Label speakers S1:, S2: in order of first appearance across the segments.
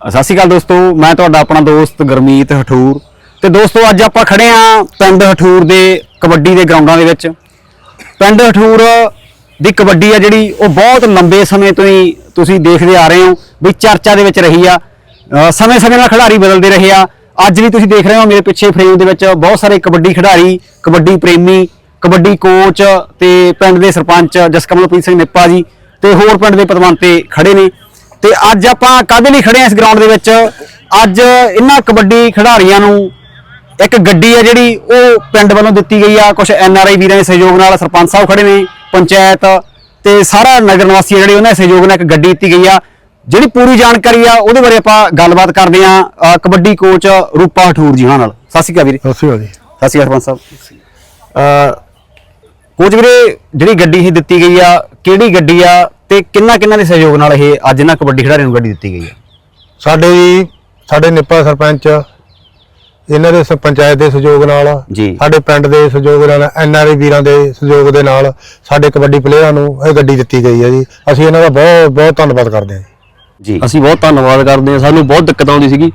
S1: ਸਤਿ ਸ਼੍ਰੀ ਅਕਾਲ ਦੋਸਤੋ, ਮੈਂ ਤੁਹਾਡਾ ਆਪਣਾ ਦੋਸਤ ਗਰਮੀਤ ਹਠੂਰ। ਤੇ ਦੋਸਤੋ, ਅੱਜ ਆਪਾਂ ਖੜੇ ਆਂ ਪਿੰਡ ਹਠੂਰ ਦੇ ਕਬੱਡੀ ਦੇ ਗਰਾਊਂਡਾਂ ਦੇ ਵਿੱਚ। ਪਿੰਡ ਹਠੂਰ ਦੀ ਕਬੱਡੀ ਆ ਜਿਹੜੀ, ਉਹ ਬਹੁਤ ਲੰਬੇ ਸਮੇਂ ਤੋਂ ਹੀ ਤੁਸੀਂ ਦੇਖਦੇ ਆ ਰਹੇ ਹੋ, ਵੀ ਚਰਚਾ ਦੇ ਵਿੱਚ ਰਹੀ ਆ। ਸਮੇਂ-ਸਮੇਂ ਨਾਲ ਖਿਡਾਰੀ ਬਦਲਦੇ ਰਹੇ ਆ। ਅੱਜ ਵੀ ਤੁਸੀਂ ਦੇਖ ਰਹੇ ਹੋ, ਮੇਰੇ ਪਿੱਛੇ ਫਰੇਮ ਦੇ ਵਿੱਚ ਬਹੁਤ ਸਾਰੇ ਕਬੱਡੀ ਖਿਡਾਰੀ, ਕਬੱਡੀ ਪ੍ਰੇਮੀ, ਕਬੱਡੀ ਕੋਚ ਤੇ ਪਿੰਡ ਦੇ ਸਰਪੰਚ ਜਸਕਮਲਪ੍ਰੀਤ ਸਿੰਘ ਨਿੱਪਾ ਜੀ ਤੇ ਹੋਰ ਪਿੰਡ ਦੇ ਪਦਵੰਤੇ ਖੜੇ ਨੇ। ਤੇ ਅੱਜ ਆਪਾਂ ਕਾਹਦੇ ਲਈ ਖੜੇ ਆ ਇਸ ਗਰਾਊਂਡ ਦੇ ਵਿੱਚ। ਅੱਜ ਇਹਨਾਂ ਕਬੱਡੀ ਖਿਡਾਰੀਆਂ ਨੂੰ ਇੱਕ ਗੱਡੀ ਆ ਜਿਹੜੀ ਉਹ ਪਿੰਡ ਵੱਲੋਂ ਦਿੱਤੀ ਗਈ ਆ। ਕੁਝ ਐਨ ਆਰ ਆਈ ਵੀਰਾਂ ਦੇ ਸਹਿਯੋਗ ਨਾਲ ਸਰਪੰਚ ਸਾਹਿਬ ਖੜੇ ਨੇ ਪੰਚਾਇਤ ਤੇ ਸਾਰਾ ਨਗਰ ਨਿਵਾਸੀ ਜਿਹੜੇ ਉਹਨਾਂ ਦੇ ਸਹਿਯੋਗ ਨਾਲ ਇੱਕ ਗੱਡੀ ਦਿੱਤੀ ਗਈ ਆ। ਜਿਹੜੀ ਪੂਰੀ ਜਾਣਕਾਰੀ ਆ ਉਹਦੇ ਬਾਰੇ ਆਪਾਂ ਗੱਲਬਾਤ ਕਰਦੇ ਆ ਕਬੱਡੀ ਕੋਚ ਰੂਪਾ ਹਠੂਰ ਜੀ ਉਹਨਾਂ ਨਾਲ। ਸਤਿ ਸ਼੍ਰੀ ਅਕਾਲ ਵੀਰੇ।
S2: ਸਤਿ ਸ਼੍ਰੀ ਅਕਾਲ ਜੀ।
S1: ਸਤਿ ਸ਼੍ਰੀ ਅਕਾਲ ਸਰਪੰਚ ਸਾਹਿਬ। ਅ, ਕੋਚ ਵੀਰੇ ਜਿਹੜੀ ਗੱਡੀ ਇਹ ਦਿੱਤੀ ਗਈ ਆ ਕਿਹੜੀ ਗੱਡੀ ਆ? ਤੇ ਕਿੰਨਾ ਕਿੰਨਾ ਦੇ ਸਹਿਯੋਗ ਨਾਲ ਇਹ ਅੱਜ ਇਹਨਾਂ ਕਬੱਡੀ ਖਿਡਾਰੀਆਂ ਨੂੰ ਗੱਡੀ ਦਿੱਤੀ ਗਈ ਆ
S2: ਸਾਡੇ ਜੀ ਸਾਡੇ ਨਿੱਪਾ ਸਰਪੰਚ ਇਹਨਾਂ ਦੇ ਪੰਚਾਇਤ ਦੇ ਸਹਿਯੋਗ ਨਾਲ
S1: ਜੀ।
S2: ਸਾਡੇ ਪਿੰਡ ਦੇ ਸਹਿਯੋਗ ਨਾਲ ਐਨਆਰਆਈ ਵੀਰਾਂ ਦੇ ਸਹਿਯੋਗ ਦੇ ਨਾਲ ਸਾਡੇ ਕਬੱਡੀ ਪਲੇਅਰਾਂ ਨੂੰ ਇਹ ਗੱਡੀ ਦਿੱਤੀ ਗਈ ਹੈ ਜੀ। ਅਸੀਂ ਇਹਨਾਂ ਦਾ ਬਹੁਤ ਬਹੁਤ ਧੰਨਵਾਦ ਕਰਦੇ ਹਾਂ ਜੀ।
S1: ਜੀ।
S3: ਅਸੀਂ ਬਹੁਤ ਧੰਨਵਾਦ ਕਰਦੇ ਹਾਂ। ਸਾਨੂੰ ਬਹੁਤ ਦਿੱਕਤ ਆਉਂਦੀ ਸੀਗੀ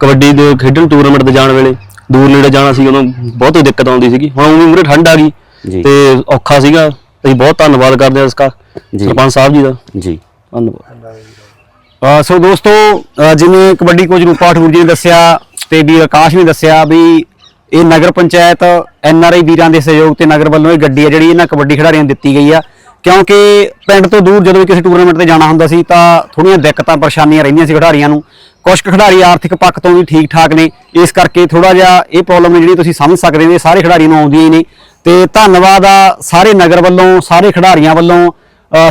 S3: ਕਬੱਡੀ ਦੇ ਖੇਡਣ ਟੂਰਨਾਮੈਂਟ ਤੇ ਜਾਣ ਵੇਲੇ। ਦੂਰ ਨੇੜੇ ਜਾਣਾ ਸੀ ਉਦੋਂ ਬਹੁਤ ਦਿੱਕਤ ਆਉਂਦੀ ਸੀਗੀ। ਹੁਣ ਉਹ ਮੂਰੇ ਠੰਡ ਆ ਗਈ
S1: ਜੀ।
S3: ਤੇ ਔਖਾ ਸੀਗਾ। ਅਸੀਂ ਬਹੁਤ ਧੰਨਵਾਦ ਕਰਦੇ ਹਾਂ ਇਸਕਾ
S1: ਜੀ।
S3: ਸਰਪੰਚ ਸਾਹਿਬ ਜੀ ਦਾ।
S1: ਜੀ।
S3: ਧੰਨਵਾਦ।
S1: ਅ, ਸੋ ਦੋਸਤੋ ਅ, ਜਿਵੇਂ ਕਬੱਡੀ ਕੋਚ ਰੂਪਾ ਠੂਰ ਜੀ ਨੇ ਦੱਸਿਆ ਤੇ ਵੀ ਆਕਾਸ਼ ਨੇ ਦੱਸਿਆ ਵੀ ਇਹ ਨਗਰ ਪੰਚਾਇਤ ਐਨ ਆਰ ਆਈ ਵੀਰਾਂ ਦੇ ਸਹਿਯੋਗ ਤੇ ਨਗਰ ਵੱਲੋਂ ਇਹ ਗੱਡੀ ਆ ਜਿਹੜੀ ਇਹਨਾਂ ਕਬੱਡੀ ਖਿਡਾਰੀਆਂ ਨੂੰ ਦਿੱਤੀ ਗਈ ਆ। ਕਿਉਂਕਿ ਪਿੰਡ ਤੋਂ ਦੂਰ ਜਦੋਂ ਵੀ ਕਿਸੇ ਟੂਰਨਾਮੈਂਟ ਤੇ ਜਾਣਾ ਹੁੰਦਾ ਸੀ ਤਾਂ ਥੋੜੀਆਂ ਦਿੱਕਤਾਂ ਪਰੇਸ਼ਾਨੀਆਂ ਰਹਿੰਦੀਆਂ ਸੀ ਖਿਡਾਰੀਆਂ ਨੂੰ। ਕੁਝ ਕੁ ਖਿਡਾਰੀ ਆਰਥਿਕ ਪੱਖ ਤੋਂ ਵੀ ਠੀਕ ਠਾਕ ਨੇ। ਇਸ ਕਰਕੇ ਥੋੜਾ ਜਿਹਾ ਇਹ ਪ੍ਰੋਬਲਮ ਜਿਹੜੀ ਤੁਸੀਂ ਸਮਝ ਸਕਦੇ ਨੇ ਸਾਰੇ ਖਿਡਾਰੀ ਨੂੰ ਆਉਂਦੀਆਂ ਹੀ ਨੇ। ਤੇ ਧੰਨਵਾਦ ਆ ਸਾਰੇ ਨਗਰ ਵੱਲੋਂ, ਸਾਰੇ ਖਿਡਾਰੀਆਂ ਵੱਲੋਂ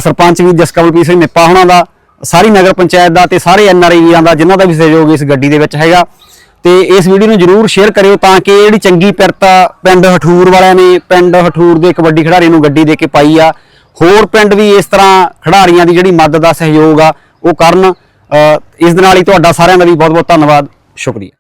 S1: ਸਰਪੰਚ ਵੀ ਜਸਕਮਲਪ੍ਰੀਤ ਸਿੰਘ ਨਿੱਪਾ ਹੋਣਾ ਦਾ, ਸਾਰੀ ਨਗਰ ਪੰਚਾਇਤ ਦਾ ਤੇ ਸਾਰੇ ਐਨਆਰਆਈ ਵੀਰਾਂ ਦਾ ਜਿਨ੍ਹਾਂ ਦਾ ਵੀ ਸਹਿਯੋਗ ਇਸ ਗੱਡੀ ਦੇ ਵਿੱਚ ਹੈਗਾ। ਤੇ ਇਸ ਵੀਡੀਓ ਨੂੰ ਜਰੂਰ ਸ਼ੇਅਰ ਕਰਿਓ ਤਾਂ ਕਿ ਜਿਹੜੀ ਚੰਗੀ ਪਿਰਤਾ ਪਿੰਡ ਹਠੂਰ ਵਾਲਿਆਂ ਨੇ, ਪਿੰਡ ਹਠੂਰ ਦੇ ਕਬੱਡੀ ਖਿਡਾਰੀ ਨੂੰ ਗੱਡੀ ਦੇ ਕੇ ਪਾਈ ਆ। ਹੋਰ ਪਿੰਡ ਵੀ ਇਸ ਤਰ੍ਹਾਂ ਖਿਡਾਰੀਆਂ ਦੀ ਜਿਹੜੀ ਮਦਦ ਦਾ ਸਹਿਯੋਗ ਆ, ਉਹ ਕਰਨ। ਇਸ ਦੇ ਨਾਲ ਹੀ ਤੁਹਾਡਾ ਸਾਰਿਆਂ ਦਾ ਵੀ ਬਹੁਤ ਬਹੁਤ ਧੰਨਵਾਦ। ਸ਼ੁਕਰੀਆ।